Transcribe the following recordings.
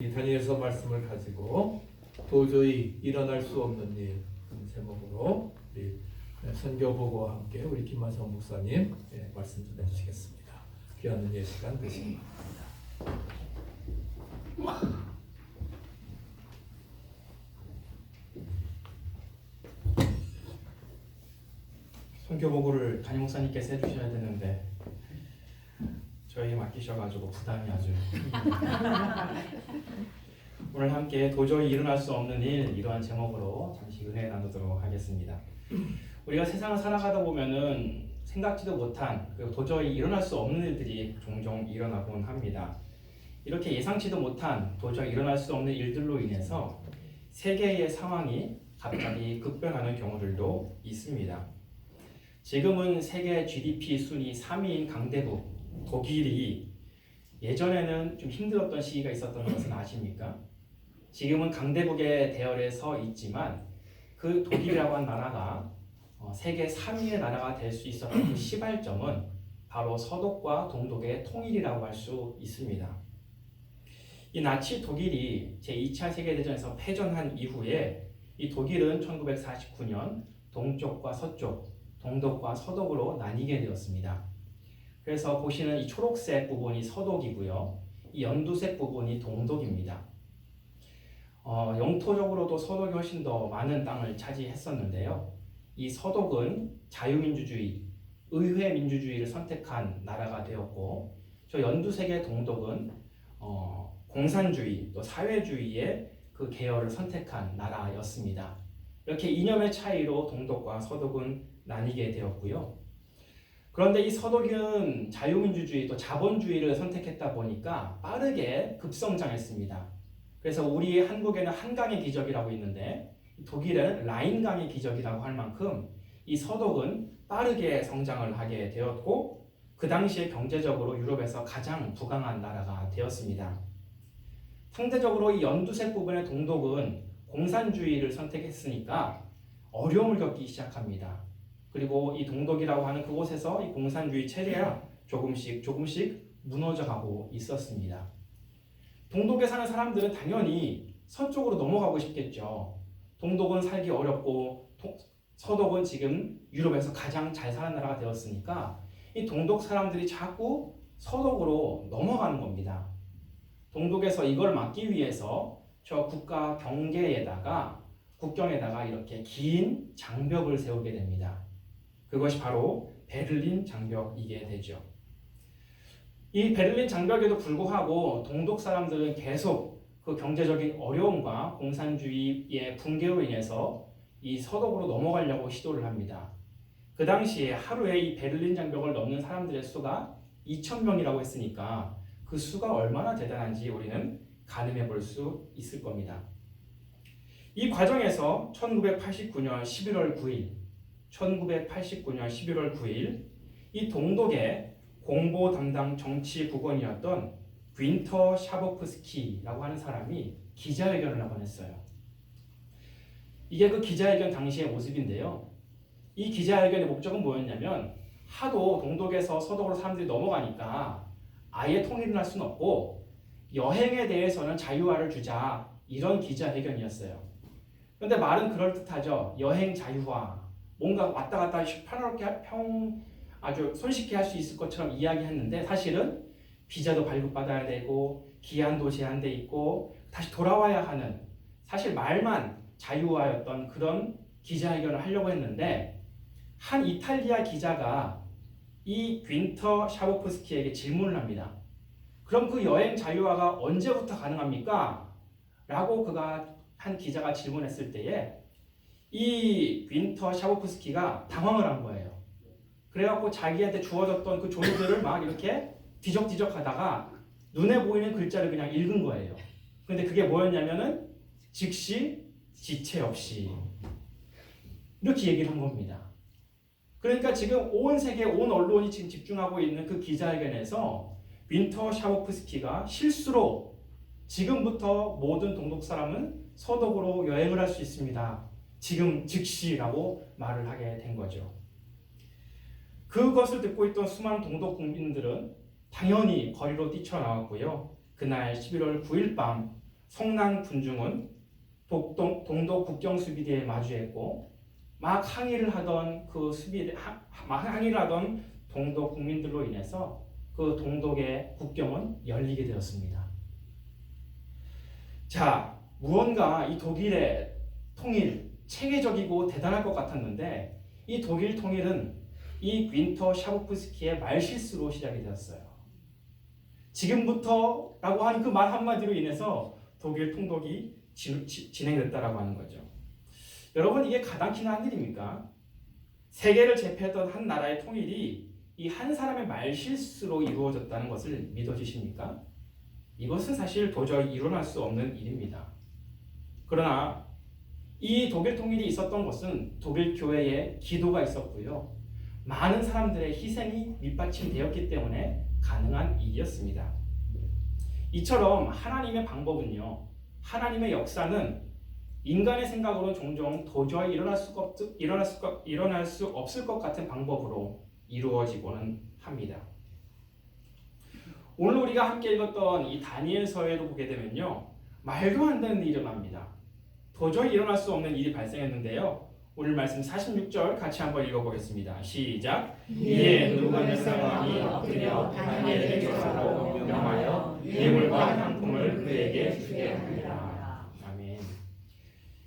이 다니엘서 말씀을 가지고 도저히 일어날 수 없는 일 제목으로 우리 선교보고와 함께 우리 김만성 목사님 예, 말씀 좀 해주시겠습니다. 귀한 예 시간 되시기 바랍니다. 선교 보고를 담임 목사님께서 해주셔야 되는데 저희 맡기셔가지고 부담이 아주 오늘 함께 도저히 일어날 수 없는 일 이러한 제목으로 잠시 은혜 나누도록 하겠습니다. 우리가 세상을 살아가다 보면은 생각지도 못한 그리고 도저히 일어날 수 없는 일들이 종종 일어나곤 합니다. 이렇게 예상치도 못한 도저히 일어날 수 없는 일들로 인해서 세계의 상황이 갑자기 급변하는 경우들도 있습니다. 지금은 세계 GDP 순위 3위인 강대국 독일이 예전에는 좀 힘들었던 시기가 있었던 것은 아십니까? 지금은 강대국의 대열에 서 있지만 그 독일이라고 한 나라가 어, 세계 3위의 나라가 될 수 있었던 그 시발점은 바로 서독과 동독의 통일이라고 할 수 있습니다. 이 나치 독일이 제2차 세계대전에서 패전한 이후에 이 독일은 1949년 동쪽과 서쪽, 동독과 서독으로 나뉘게 되었습니다. 그래서 보시는 이 초록색 부분이 서독이고요. 이 연두색 부분이 동독입니다. 어, 영토적으로도 서독이 훨씬 더 많은 땅을 차지했었는데요. 이 서독은 자유민주주의, 의회 민주주의를 선택한 나라가 되었고, 저 연두색의 동독은 어, 공산주의 또 사회주의의 그 계열을 선택한 나라였습니다. 이렇게 이념의 차이로 동독과 서독은 나뉘게 되었고요. 그런데 이 서독은 자유민주주의 또 자본주의를 선택했다 보니까 빠르게 급성장했습니다. 그래서 우리 한국에는 한강의 기적이라고 있는데 독일은 라인강의 기적이라고 할 만큼 이 서독은 빠르게 성장을 하게 되었고 그 당시에 경제적으로 유럽에서 가장 부강한 나라가 되었습니다. 상대적으로 이 연두색 부분의 동독은 공산주의를 선택했으니까 어려움을 겪기 시작합니다. 그리고 이 동독이라고 하는 그곳에서 이 공산주의 체제가 조금씩 조금씩 무너져 가고 있었습니다. 동독에 사는 사람들은 당연히 서쪽으로 넘어가고 싶겠죠. 동독은 살기 어렵고 동, 서독은 지금 유럽에서 가장 잘 사는 나라가 되었으니까 이 동독 사람들이 자꾸 서독으로 넘어가는 겁니다. 동독에서 이걸 막기 위해서 저 국가 경계에다가 국경에다가 이렇게 긴 장벽을 세우게 됩니다. 그것이 바로 베를린 장벽이게 되죠. 이 베를린 장벽에도 불구하고 동독 사람들은 계속 그 경제적인 어려움과 공산주의의 붕괴로 인해서 이 서독으로 넘어가려고 시도를 합니다. 그 당시에 하루에 이 베를린 장벽을 넘는 사람들의 수가 2천 명이라고 했으니까 그 수가 얼마나 대단한지 우리는 가늠해 볼 수 있을 겁니다. 이 과정에서 1989년 11월 9일 1989년 11월 9일 이 동독의 공보 담당 정치 국원이었던 윈터 샤버프스키라고 하는 사람이 기자회견을 한번 했어요. 이게 그 기자회견 당시의 모습인데요. 이 기자회견의 목적은 뭐였냐면 하도 동독에서 서독으로 사람들이 넘어가니까 아예 통일을 할 수는 없고 여행에 대해서는 자유화를 주자 이런 기자회견이었어요. 그런데 말은 그럴듯하죠. 여행 자유화 뭔가 왔다 갔다 편하게 평 아주 손쉽게 할 수 있을 것처럼 이야기했는데 사실은 비자도 발급받아야 되고 기한도 제한돼 있고 다시 돌아와야 하는 사실 말만 자유화였던 그런 기자회견을 하려고 했는데 한 이탈리아 기자가 이 윈터 샤보프스키에게 질문을 합니다. 그럼 그 여행 자유화가 언제부터 가능합니까? 라고 그가 한 기자가 질문했을 때에 이 윈터 샤보프스키가 당황을 한 거예요. 그래갖고 자기한테 주어졌던 그 종이들을 막 이렇게 뒤적뒤적 하다가 눈에 보이는 글자를 그냥 읽은 거예요. 근데 그게 뭐였냐면은 즉시 지체 없이 이렇게 얘기를 한 겁니다. 그러니까 지금 온 세계 온 언론이 지금 집중하고 있는 그 기자회견에서 윈터 샤보프스키가 실수로 지금부터 모든 동독 사람은 서독으로 여행을 할 수 있습니다. 지금 즉시라고 말을 하게 된 거죠. 그것을 듣고 있던 수많은 동독 국민들은 당연히 거리로 뛰쳐나왔고요. 그날 11월 9일 밤 성난 군중은 독동, 동독 국경 수비대에 마주했고 막 항의를 하던 그 수비대 하, 막 항의를 하던 동독 국민들로 인해서 그 동독의 국경은 열리게 되었습니다. 자, 무언가 이 독일의 통일 체계적이고 대단할 것 같았는데 이 독일 통일은 이 윈터 샤브프스키의 말실수로 시작이 되었어요. 지금부터라고 하는 그말 한마디로 인해서 독일 통독이 지- 지- 진행됐다라고 하는 거죠. 여러분 이게 가당키나 한 일입니까? 세계를 제패했던 한 나라의 통일이 이 한 사람의 말실수로 이루어졌다는 것을 믿어지십니까? 이것은 사실 도저히 일어날 수 없는 일입니다. 그러나 이 독일 통일이 있었던 것은 독일 교회에 기도가 있었고요. 많은 사람들의 희생이 밑받침되었기 때문에 가능한 일이었습니다. 이처럼 하나님의 방법은요. 하나님의 역사는 인간의 생각으로 종종 도저히 일어날 수가 없, 일어날 수가 일어날 수 없을 것 같은 방법으로 이루어지고는 합니다. 오늘 우리가 함께 읽었던 이 다니엘서에도 보게 되면요. 말도 안 되는 일이 일어납니다. 도저히 일어날 수 없는 일이 발생했는데요. 오늘 말씀 46절 같이 한번 읽어보겠습니다. 시작. 이에 누부갓네살 왕이 엎드려 다니엘에게 조사로 명하여 예물과 향품을 그에게 주게 하니라. 아멘.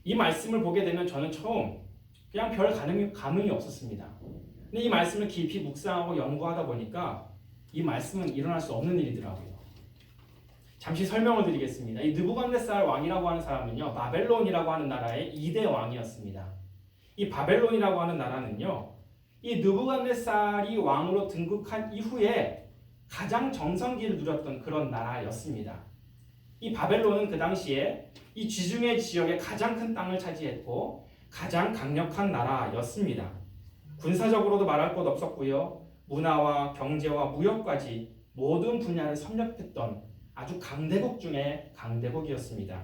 이 말씀을 보게 되면 저는 처음 그냥 별 감흥이, 감흥이 없었습니다. 근데 이 말씀을 깊이 묵상하고 연구하다 보니까 이 말씀은 일어날 수 없는 일이더라고요. 잠시 설명을 드리겠습니다. 이 느부갓네살 왕이라고 하는 사람은요, 바벨론이라고 하는 나라의 2대 왕이었습니다. 이 바벨론이라고 하는 나라는요, 이 느부갓네살이 왕으로 등극한 이후에 가장 정성기를 누렸던 그런 나라였습니다. 이 바벨론은 그 당시에 이 지중해 지역의 가장 큰 땅을 차지했고 가장 강력한 나라였습니다. 군사적으로도 말할 것 없었고요. 문화와 경제와 무역까지 모든 분야를 섭렵했던 아주 강대국 중에 강대국이었습니다.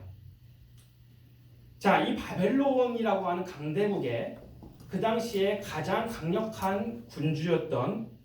자, 이 바벨론이라고 하는 강대국의 그 당시에 가장 강력한 군주였던